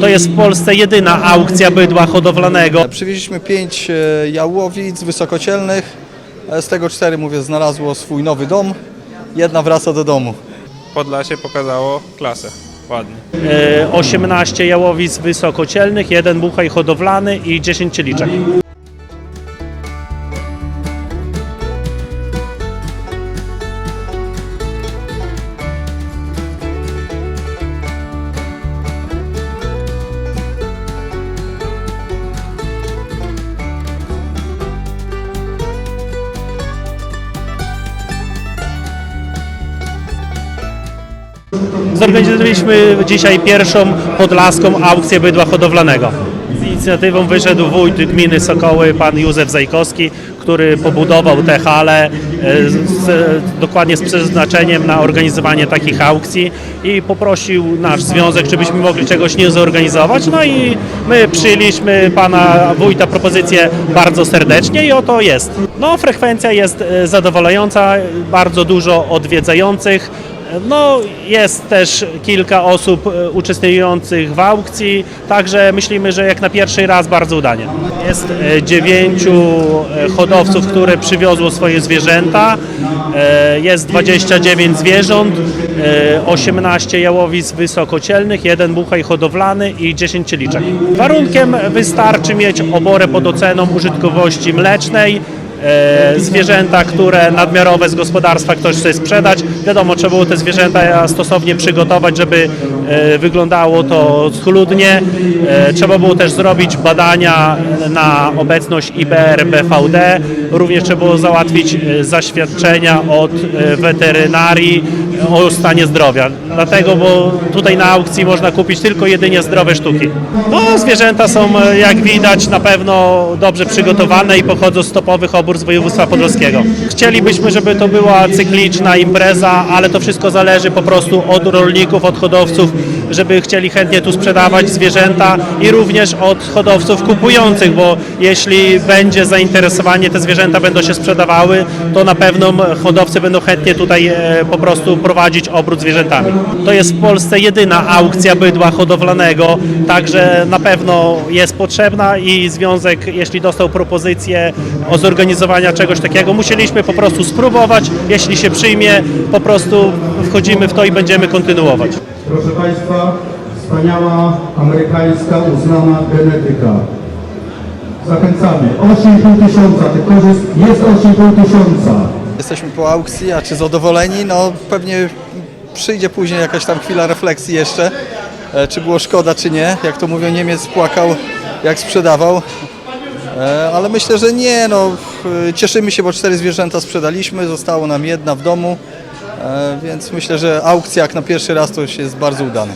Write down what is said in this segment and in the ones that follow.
To jest w Polsce jedyna aukcja bydła hodowlanego. Przywieźliśmy pięć e, jałowic wysokocielnych, e, z tego cztery, mówię, znalazło swój nowy dom, jedna wraca do domu. Podlasie pokazało klasę. Ładnie. E, 18 jałowic wysokocielnych, jeden buchaj hodowlany i 10 cieliczek. Zorganizowaliśmy dzisiaj pierwszą podlaską aukcję bydła hodowlanego. Z inicjatywą wyszedł wójt gminy Sokoły, pan Józef Zajkowski, który pobudował te hale e, z, dokładnie z przeznaczeniem na organizowanie takich aukcji i poprosił nasz związek, czy byśmy mogli czegoś nie zorganizować. No i my przyjęliśmy pana wójta propozycję bardzo serdecznie i oto jest. No frekwencja jest e, zadowalająca, bardzo dużo odwiedzających. No, jest też kilka osób e, uczestniczących w aukcji, także myślimy, że jak na pierwszy raz bardzo udanie. Jest e, dziewięciu e, hodowców, które przywiozło swoje zwierzęta, jest 29 zwierząt, e, 18 jałowic wysokocielnych, jeden buchaj hodowlany i 10 cieliczek. Warunkiem wystarczy mieć oborę pod oceną użytkowości mlecznej, zwierzęta, które nadmiarowe z gospodarstwa ktoś chce sprzedać. Wiadomo, trzeba było te zwierzęta stosownie przygotować, żeby e, wyglądało to schludnie. E, Trzeba było też zrobić badania na obecność IBR, BVD. Również trzeba było załatwić e, zaświadczenia od e, weterynarii o stanie zdrowia. Dlatego, bo tutaj na aukcji można kupić tylko jedynie zdrowe sztuki. No, zwierzęta są, e, jak widać, na pewno dobrze przygotowane i pochodzą z topowych obór z województwa podlaskiego. Chcielibyśmy, żeby to była cykliczna impreza, ale to wszystko zależy po prostu od rolników, od hodowców, żeby chcieli chętnie tu sprzedawać zwierzęta i również od hodowców kupujących, bo jeśli będzie zainteresowanie, te zwierzęta będą się sprzedawały, to na pewno hodowcy będą chętnie tutaj e, po prostu prowadzić obrót zwierzętami. To jest w Polsce jedyna aukcja bydła hodowlanego, także na pewno jest potrzebna i związek, jeśli dostał propozycję o zorganizowania czegoś takiego, musieliśmy po prostu spróbować. Jeśli się przyjmie, po prostu wchodzimy w to i będziemy kontynuować. Proszę Państwa, wspaniała amerykańska uznana genetyka. Zachęcamy. 8,5 tysiąca, tych korzyst jest 8,5 tysiąca. Jesteśmy po aukcji, a czy zadowoleni? No pewnie przyjdzie później jakaś tam chwila refleksji jeszcze, e, czy było szkoda, czy nie. Jak to mówią, Niemiec płakał, jak sprzedawał. E, Ale myślę, że nie, no e, cieszymy się, bo cztery zwierzęta sprzedaliśmy, zostało nam jedna w domu, więc myślę, że aukcja jak na pierwszy raz to już jest bardzo udany.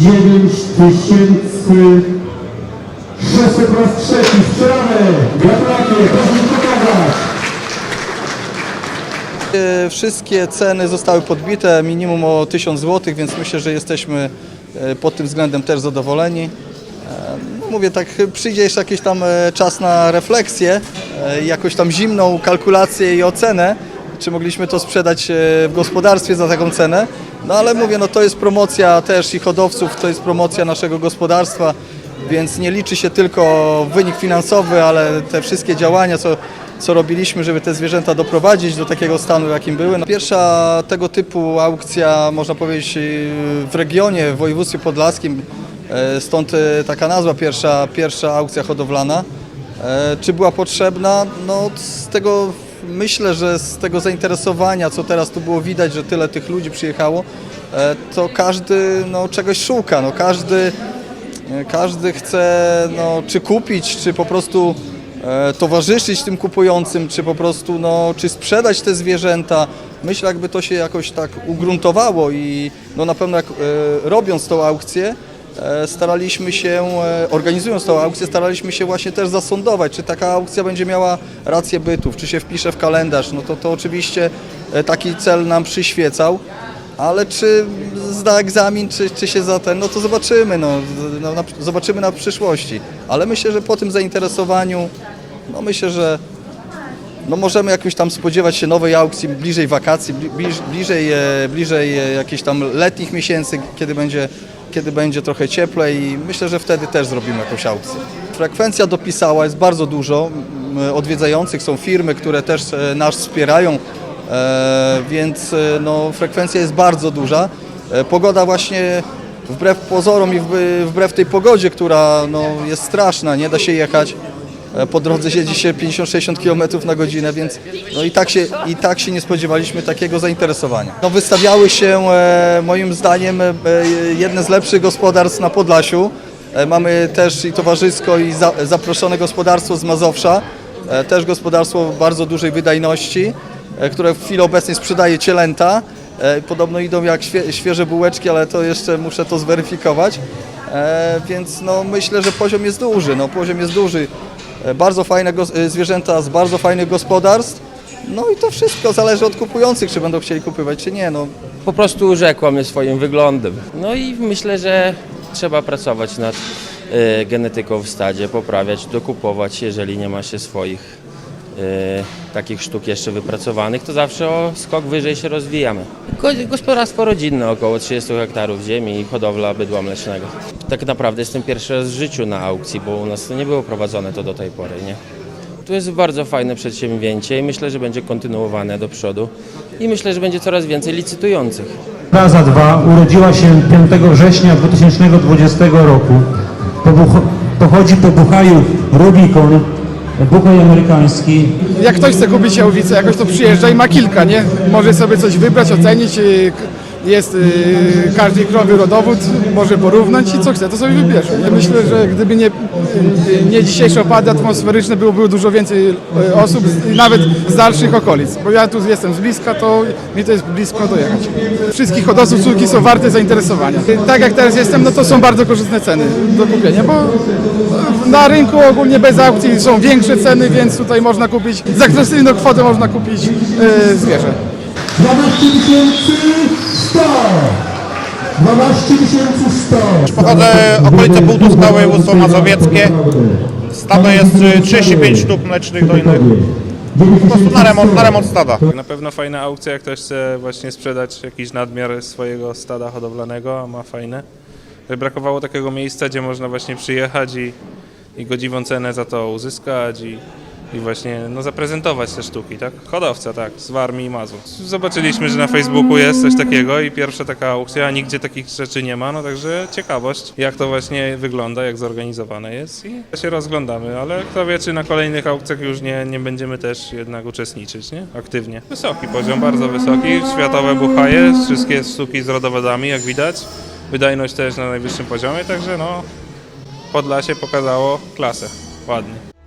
9 tysięcy 600 po raz trzeci. Strzelamy! Gratulacje! Proszę mi pokazać! E, Wszystkie ceny zostały podbite minimum o 1000 zł, więc myślę, że jesteśmy e, pod tym względem też zadowoleni. E, no Mówię tak, przyjdzie jeszcze jakiś tam e, czas na refleksję, e, jakąś tam zimną kalkulację i ocenę, czy mogliśmy to sprzedać e, w gospodarstwie za taką cenę. No ale mówię, no to jest promocja też i hodowców, to jest promocja naszego gospodarstwa, więc nie liczy się tylko wynik finansowy, ale te wszystkie działania, co, co robiliśmy, żeby te zwierzęta doprowadzić do takiego stanu, jakim były. No, Pierwsza tego typu aukcja, można powiedzieć, yy, w regionie, w województwie podlaskim, e, stąd e, taka nazwa, pierwsza, pierwsza aukcja hodowlana. E, Czy była potrzebna? No z tego myślę, że z tego zainteresowania, co teraz tu było widać, że tyle tych ludzi przyjechało, e, to każdy no, czegoś szuka, no, każdy E, Każdy chce no, czy kupić, czy po prostu e, towarzyszyć tym kupującym, czy po prostu no, czy sprzedać te zwierzęta. Myślę, jakby to się jakoś tak ugruntowało i no, na pewno jak robiąc tą aukcję, staraliśmy się, e, organizując tą aukcję, staraliśmy się właśnie też zasądować, czy taka aukcja będzie miała rację bytów, czy się wpisze w kalendarz. No to, to oczywiście e, taki cel nam przyświecał. Ale czy zda egzamin, czy, czy się za ten, no to zobaczymy, no, no, na, zobaczymy na przyszłości. Ale myślę, że po tym zainteresowaniu, no myślę, że no możemy jakoś tam spodziewać się nowej aukcji bliżej wakacji, bli- bliż, bliżej, e, bliżej e, jakichś tam letnich miesięcy, kiedy będzie, kiedy będzie trochę cieplej i myślę, że wtedy też zrobimy jakąś aukcję. Frekwencja dopisała, jest bardzo dużo m, odwiedzających, są firmy, które też e, nas wspierają, e, więc e, no, frekwencja jest bardzo duża. E, Pogoda właśnie wbrew pozorom i wb- wbrew tej pogodzie, która no, jest straszna, nie da się jechać. E, Po drodze jeździ się 50-60 km na godzinę, więc no i, tak się, i tak się nie spodziewaliśmy takiego zainteresowania. No, wystawiały się e, moim zdaniem e, jedne z lepszych gospodarstw na Podlasiu. Mamy też i towarzysko i za, zaproszone gospodarstwo z Mazowsza, też gospodarstwo bardzo dużej wydajności, które w chwili obecnej sprzedaje cielęta. Podobno idą jak świe, świeże bułeczki, ale to jeszcze muszę to zweryfikować. Więc no, myślę, że poziom jest duży. No, poziom jest duży. E, Bardzo fajne e, zwierzęta z bardzo fajnych gospodarstw. No i to wszystko zależy od kupujących, czy będą chcieli kupywać, czy nie. No, po prostu urzekła mnie swoim wyglądem. No i myślę, że trzeba pracować nad e, genetyką w stadzie, poprawiać, dokupować, jeżeli nie ma się swoich takich sztuk jeszcze wypracowanych, to zawsze o skok wyżej się rozwijamy. Go, gospodarstwo rodzinne, około 30 hektarów ziemi i hodowla bydła mlecznego. Tak naprawdę jestem pierwszy raz w życiu na aukcji, bo u nas to nie było prowadzone to do tej pory, nie? Tu jest bardzo fajne przedsięwzięcie i myślę, że będzie kontynuowane do przodu i myślę, że będzie coraz więcej licytujących. Plaza 2 urodziła się 5 września 2020 roku. Pochodzi po Buchaju Rubikon, Buchaj amerykański. jak ktoś chce kupić jałowicę, jakoś to przyjeżdża i ma kilka, nie? Może sobie coś wybrać, ocenić. y, Jest y, każdy krowy rodowód, może porównać i co chce, to sobie wybierze. Ja myślę, że gdyby nie, nie dzisiejsze opady atmosferyczne, byłoby dużo więcej y, osób, nawet z dalszych okolic. Bo ja tu jestem z bliska, to mi to jest blisko dojechać. Wszystkich hodowców córki są warte zainteresowania. Tak jak teraz jestem, no to są bardzo korzystne ceny do kupienia, bo na rynku ogólnie bez aukcji są większe ceny, więc tutaj można kupić, za atrakcyjną kwotę można kupić e, zwierzę. 12 100! 12 100! Pochodzę okolice Półtuska, województwo mazowieckie. Stado jest y, 35 sztuk mlecznych dojnych. Po prostu na remont, na remont stada. Na pewno fajna aukcja, jak ktoś chce właśnie sprzedać jakiś nadmiar swojego stada hodowlanego, a ma fajne. Brakowało takiego miejsca, gdzie można właśnie przyjechać i, i godziwą cenę za to uzyskać i, i właśnie no, zaprezentować te sztuki, tak? Hodowca, tak, z Warmii i Mazur. Zobaczyliśmy, że na Facebooku jest coś takiego i pierwsza taka aukcja, a nigdzie takich rzeczy nie ma, no także ciekawość, jak to właśnie wygląda, jak zorganizowane jest i się rozglądamy, ale kto wie, czy na kolejnych aukcjach już nie, nie będziemy też jednak uczestniczyć, nie? Aktywnie. Wysoki poziom, bardzo wysoki, światowe buchaje, wszystkie sztuki z rodowodami, jak widać. Wydajność też na najwyższym poziomie, także no, Podlasie pokazało klasę, ładnie.